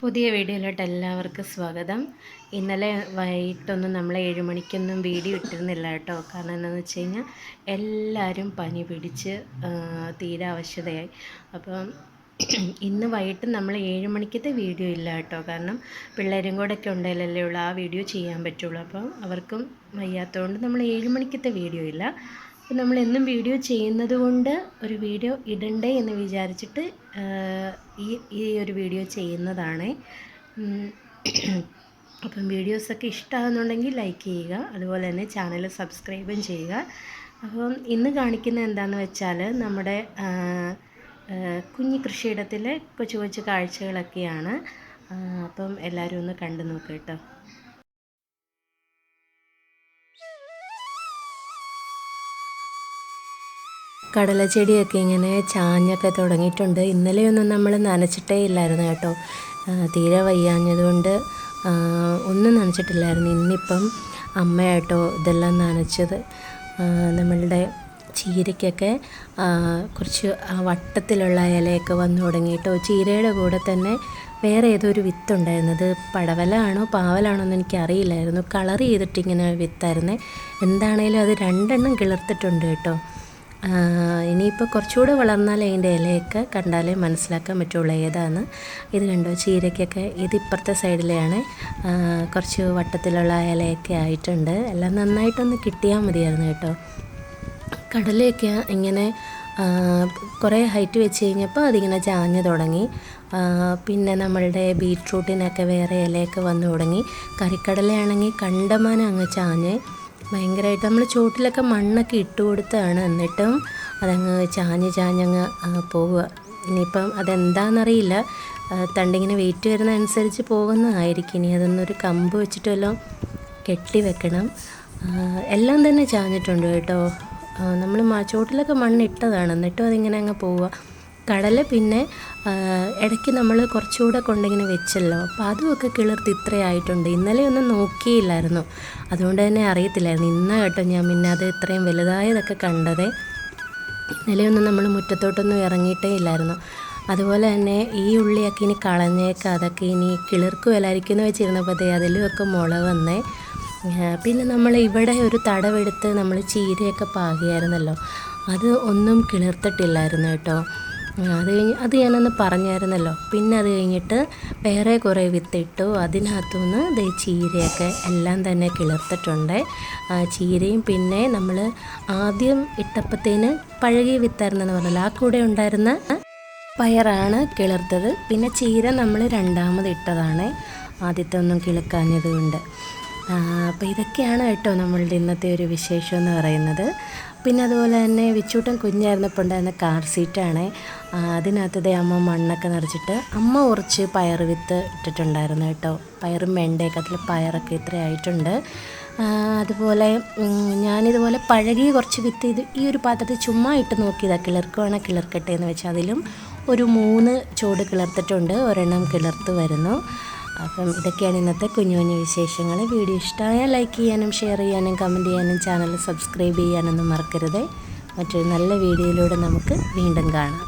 പുതിയ വീഡിയോയിലോട്ട് എല്ലാവർക്കും സ്വാഗതം. ഇന്നലെ വൈകിട്ടൊന്നും നമ്മൾ ഏഴ് മണിക്കൊന്നും വീഡിയോ ഇട്ടിരുന്നില്ല കേട്ടോ. കാരണം എന്താണെന്ന് വെച്ച് കഴിഞ്ഞാൽ എല്ലാവരും പനി പിടിച്ച് തീരെ അവശതയായി. അപ്പം ഇന്ന് വൈകിട്ട് നമ്മൾ ഏഴ് മണിക്കത്തെ വീഡിയോ ഇല്ല കേട്ടോ. കാരണം പിള്ളേരും കൂടെ ഒക്കെ ഉണ്ടെങ്കിലല്ലേ ഉള്ളൂ ആ വീഡിയോ ചെയ്യാൻ പറ്റുള്ളൂ. അപ്പം അവർക്കും വയ്യാത്തതുകൊണ്ട് നമ്മൾ ഏഴ് മണിക്കത്തെ വീഡിയോ ഇല്ല. അപ്പം നമ്മൾ എന്നും വീഡിയോ ചെയ്യുന്നത് കൊണ്ട് ഒരു വീഡിയോ ഇടണ്ടേ എന്ന് വിചാരിച്ചിട്ട് ഈ ഈ ഒരു വീഡിയോ ചെയ്യുന്നതാണ്. അപ്പം വീഡിയോസൊക്കെ ഇഷ്ടമാകുന്നുണ്ടെങ്കിൽ ലൈക്ക് ചെയ്യുക. അതുപോലെ തന്നെ ചാനൽ സബ്സ്ക്രൈബും ചെയ്യുക. അപ്പം ഇന്ന് കാണിക്കുന്ന എന്താണെന്ന് വെച്ചാൽ നമ്മുടെ കുഞ്ഞി കൃഷിയിടത്തിലെ കൊച്ചു കൊച്ചു കാഴ്ചകളൊക്കെയാണ്. അപ്പം എല്ലാവരും ഒന്ന് കണ്ടു നോക്കുക കേട്ടോ. കടലച്ചെടിയൊക്കെ ഇങ്ങനെ ചാഞ്ഞൊക്കെ തുടങ്ങിയിട്ടുണ്ട്. ഇന്നലെയൊന്നും നമ്മൾ നനച്ചിട്ടേ ഇല്ലായിരുന്നു കേട്ടോ. തീരെ വയ്യാഞ്ഞതുകൊണ്ട് ഒന്നും നനച്ചിട്ടില്ലായിരുന്നു. ഇന്നിപ്പം അമ്മയാട്ടോ ഇതെല്ലാം നനച്ചത്. നമ്മളുടെ ചീരയ്ക്കൊക്കെ കുറച്ച് വട്ടത്തിലുള്ള ഇലയൊക്കെ വന്നു തുടങ്ങിയിട്ടോ. ചീരയുടെ കൂടെ തന്നെ വേറെ ഏതോ ഒരു വിത്തുണ്ടായിരുന്നത് പടവലാണോ പാവലാണോ എന്ന് എനിക്കറിയില്ലായിരുന്നു. കളർ ചെയ്തിട്ടിങ്ങനെ വിത്തായിരുന്നേ. എന്താണേലും അത് രണ്ടെണ്ണം കിളിർത്തിട്ടുണ്ട് കേട്ടോ. ഇനിയിപ്പോൾ കുറച്ചുകൂടെ വളർന്നാൽ അതിന്റെ ഇലയൊക്കെ കണ്ടാലേ മനസ്സിലാക്കാൻ പറ്റുള്ളൂ ഏതാണ്. ഇത് കണ്ടോ ചീരയ്ക്കൊക്കെ ഇത് ഇപ്പുറത്തെ സൈഡിലെയാണ്. കുറച്ച് വട്ടത്തിലുള്ള ഇലയൊക്കെ ആയിട്ടുണ്ട്. എല്ലാം നന്നായിട്ടൊന്ന് കിട്ടിയാൽ മതിയായിരുന്നു കേട്ടോ. കടലയൊക്കെ ഇങ്ങനെ കുറേ ഹൈറ്റ് വെച്ച് കഴിഞ്ഞപ്പോൾ അതിങ്ങനെ ചാഞ്ഞു തുടങ്ങി. പിന്നെ നമ്മളുടെ ബീട്രൂട്ടിനൊക്കെ വേറെ ഇലയൊക്കെ വന്നു തുടങ്ങി. കറിക്കടലയാണെങ്കിൽ കണ്ടമാനം അങ്ങ് ചാഞ്ഞ്. ഭയങ്കരമായിട്ട് നമ്മൾ ചുവട്ടിലൊക്കെ മണ്ണൊക്കെ ഇട്ട് കൊടുത്താണ് എന്നിട്ടും അതങ്ങ് ചാഞ്ഞ് ചാഞ്ഞങ്ങ് പോവുക. ഇനിയിപ്പം അതെന്താണെന്നറിയില്ല തണ്ടിങ്ങനെ വെയിറ്റ് വരുന്ന അനുസരിച്ച് പോകുന്നതായിരിക്കും. ഇനി അതൊന്നൊരു കമ്പ് വെച്ചിട്ട് വല്ലതും കെട്ടി വെക്കണം. എല്ലാം തന്നെ ചാഞ്ഞിട്ടുണ്ട് കേട്ടോ. നമ്മൾ ചുവട്ടിലൊക്കെ മണ്ണിട്ടതാണ്. എന്നിട്ടും അതിങ്ങനെ അങ്ങ് പോവുക. കടല പിന്നെ ഇടയ്ക്ക് നമ്മൾ കുറച്ചുകൂടെ കൊണ്ടിങ്ങനെ വെച്ചല്ലോ. അപ്പോൾ അതുമൊക്കെ കിളിർത്ത് ഇത്രയായിട്ടുണ്ട്. ഇന്നലെ ഒന്നും നോക്കിയില്ലായിരുന്നു. അതുകൊണ്ട് തന്നെ അറിയത്തില്ലായിരുന്നു. ഇന്ന കേട്ടോ ഞാൻ പിന്നെ അത് ഇത്രയും വലുതായതൊക്കെ കണ്ടതേ. ഇന്നലെയൊന്നും നമ്മൾ മുറ്റത്തോട്ടൊന്നും ഇറങ്ങിയിട്ടേ ഇല്ലായിരുന്നു. അതുപോലെ തന്നെ ഈ ഉള്ളിയൊക്കെ ഇനി കളഞ്ഞേക്കാം അതൊക്കെ ഇനി കിളിർക്ക് എന്ന് വെച്ചിരുന്നപ്പോഴത്തേ അതിലുമൊക്കെ മുള വന്നേ. പിന്നെ നമ്മൾ ഇവിടെ ഒരു തടവെടുത്ത് നമ്മൾ ചീരയൊക്കെ പാകിയായിരുന്നല്ലോ. അത് ഒന്നും കിളിർത്തിട്ടില്ലായിരുന്നു കേട്ടോ. അത് കഴിഞ്ഞ് അത് ഞാനൊന്ന് പറഞ്ഞായിരുന്നല്ലോ. പിന്നെ അത് കഴിഞ്ഞിട്ട് വേറെ കുറേ വിത്തിട്ടു അതിനകത്തുനിന്ന് ദേ ചീരയൊക്കെ എല്ലാം തന്നെ കിളിർത്തിട്ടുണ്ട്. ആ, ചീരയും പിന്നെ നമ്മൾ ആദ്യം ഇട്ടപ്പത്തേന് പഴകിയ വിത്തായിരുന്നെന്ന് പറഞ്ഞല്ലോ. ആ കൂടെ ഉണ്ടായിരുന്ന പയറാണ് കിളിർത്തത്. പിന്നെ ചീര നമ്മൾ രണ്ടാമത് ഇട്ടതാണ്. ആദ്യത്തെ ഒന്നും കിളുക്കാഞ്ഞത് കൊണ്ട് അപ്പോൾ ഇതൊക്കെയാണ് കേട്ടോ നമ്മളുടെ ഇന്നത്തെ ഒരു വിശേഷം എന്ന് പറയുന്നത്. പിന്നെ അതുപോലെ തന്നെ വിച്ചൂട്ടൻ കുഞ്ഞായിരുന്നപ്പോൾ ഉണ്ടായിരുന്ന കാർ സീറ്റാണ് അതിനകത്ത് ദേ അമ്മ മണ്ണൊക്കെ നിറച്ചിട്ട് അമ്മ കുറച്ച് പയർ വിത്ത് ഇട്ടിട്ടുണ്ടായിരുന്നു കേട്ടോ. പയറും വെണ്ടയൊക്കെ അതിൽ പയറൊക്കെ ഇത്രയായിട്ടുണ്ട് അതുപോലെ ഞാനിതുപോലെ പഴകിയ കുറച്ച് വിത്ത് ഇത് ഈ ഒരു പാത്രത്തിൽ ചുമ്മാ ഇട്ട് നോക്കിയതാണ് കിളിർക്കുവാണെങ്കിൽ കിളിർക്കട്ടെ എന്ന് വെച്ചാൽ അതിലും ഒരു മൂന്ന് ചൂട് കിളർത്തിട്ടുണ്ട്. ഒരെണ്ണം കിളർത്ത് വരുന്നു. അപ്പം ഇതൊക്കെയാണ് ഇന്നത്തെ കുഞ്ഞു കുഞ്ഞു വിശേഷങ്ങൾ. വീഡിയോ ഇഷ്ടമായാൽ ലൈക്ക് ചെയ്യാനും ഷെയർ ചെയ്യാനും കമന്റ് ചെയ്യാനും ചാനൽ സബ്സ്ക്രൈബ് ചെയ്യാനൊന്നും മറക്കരുത്. മറ്റൊരു നല്ല വീഡിയോയിലൂടെ നമുക്ക് വീണ്ടും കാണാം.